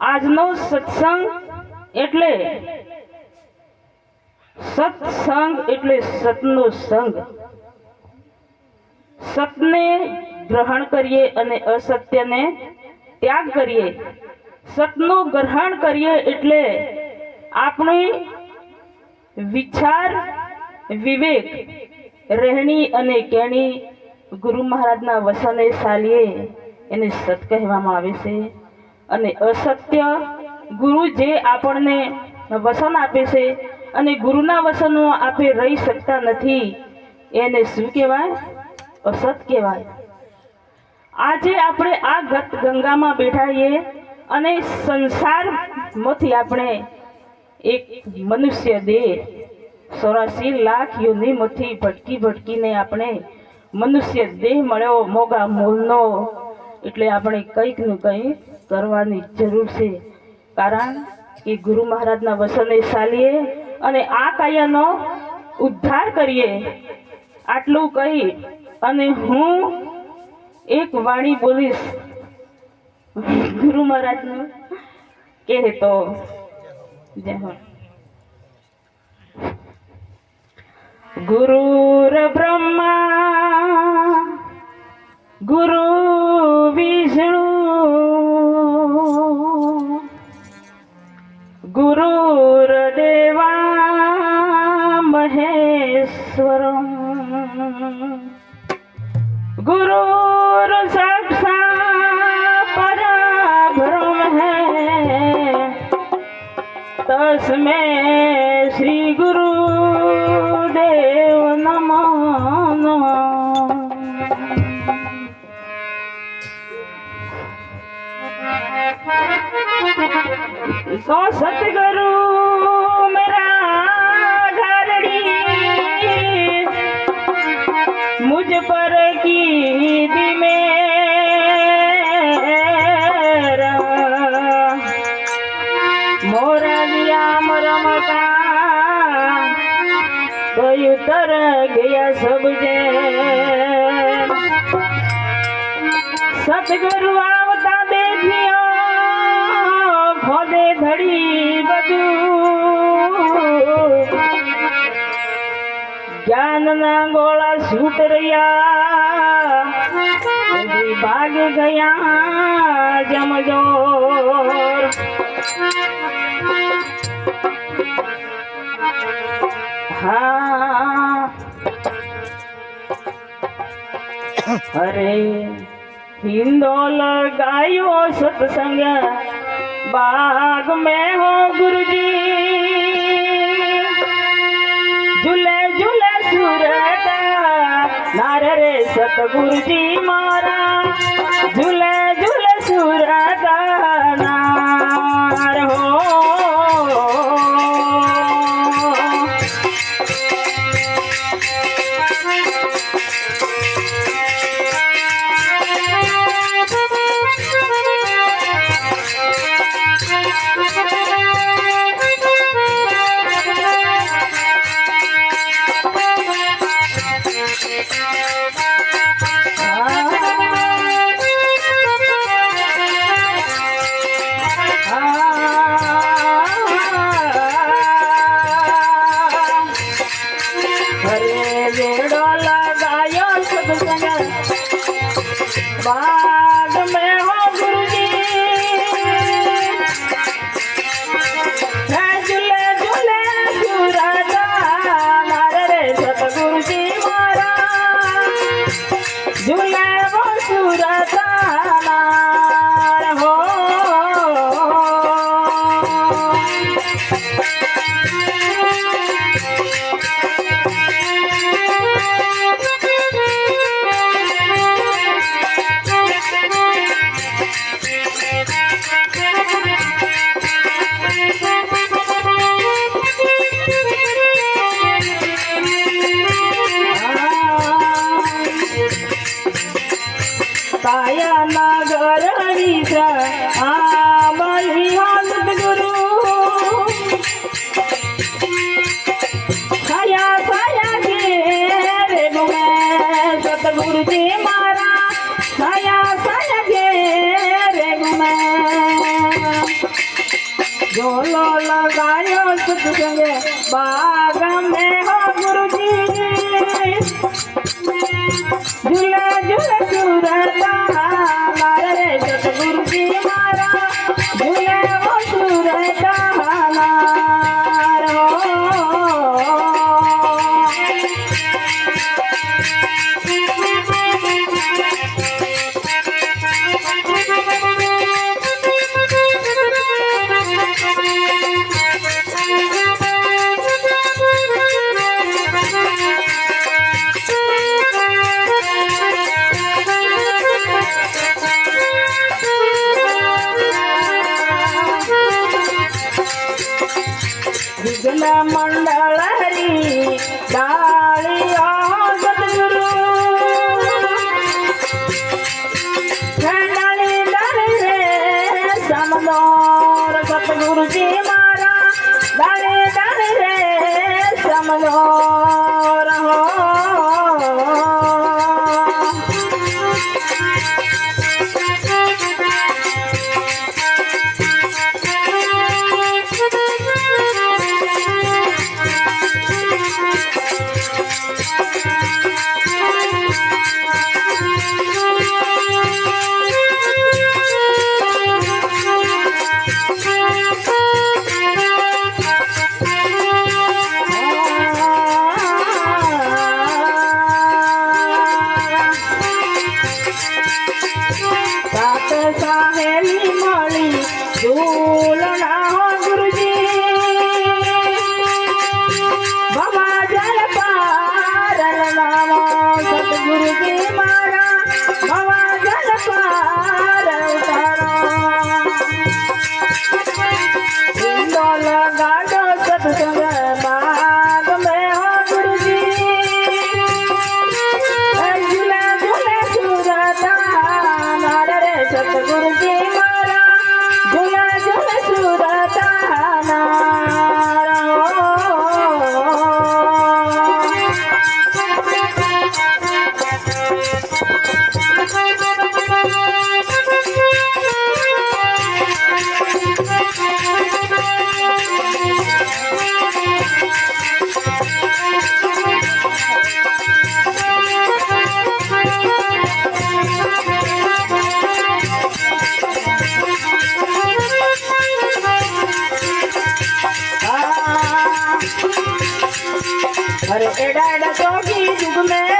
આજનો સત્સંગ એટલે સત્સંગ એટલે સતનો સંગ. સતને ગ્રહણ કરીએ અને અસત્યને ત્યાગ કરીએ. સતનું ગ્રહણ કરીએ એટલે આપણી વિચાર, વિવેક, રહેણી અને કેણી ગુરુ મહારાજના વસને ચાલીએ એને સત કહેવામાં આવે છે. અને અસત્ય ગુરુ જે આપણને વસન આપે છે અને ગુરુના વસનો આપે રહી શકતા નથી, એને શું કહેવાય? અસત કહેવાય. આજે આપણે આ ગત ગંગામાં બેઠાઈએ અને સંસારમાંથી આપણે એક મનુષ્ય દેહ ચોરાસી લાખ યોનિમાંથી ભટકી ભટકીને આપણે મનુષ્ય દેહ મળ્યો, મોગા મૂળનો એટલે આપણે કંઈક ને કંઈક કરવાની જરૂર છે. કારણ કે ગુરુ મહારાજના વસને ચાલીએ અને આ કાયાનો ઉદ્ધાર કરીએ. આટલું કહી અને હું એક વાણી બોલીશ. ગુરુ મહારાજનું કહે તો. ગુરુર બ્રહ્મા, ગુરુ દેવા મહેશ્વરમ ગુરુર है પરબ્રહ્મ उतर गया सब जैन सतगुरु आवता देखियो खोदे धड़ी बजू ज्ञान ना गोला सूट रिया भाग गया जमजोर હા अरे, हिंदो लगायो सत्संग, बाग में हो गुरु जी झूले झूले सूरत, नारे रे सतगुरु जी मारा झूले झूले सूरत, नारे আমার বিহার গুরু ছায়া ছায়া গে রে গুমে সতগুরু জি মারা ছায়া ছায়া গে রে গুমে ঝোলো লগায়ো সতসঙ্গে বাগাম হে হো গুরুজি ঝুলে ঝুলে ঝুলে Yeah. સમદોર સતગુરુજી મારા દાડે દાડે રે સમદોર don't be doggy, Superman.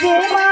হে মা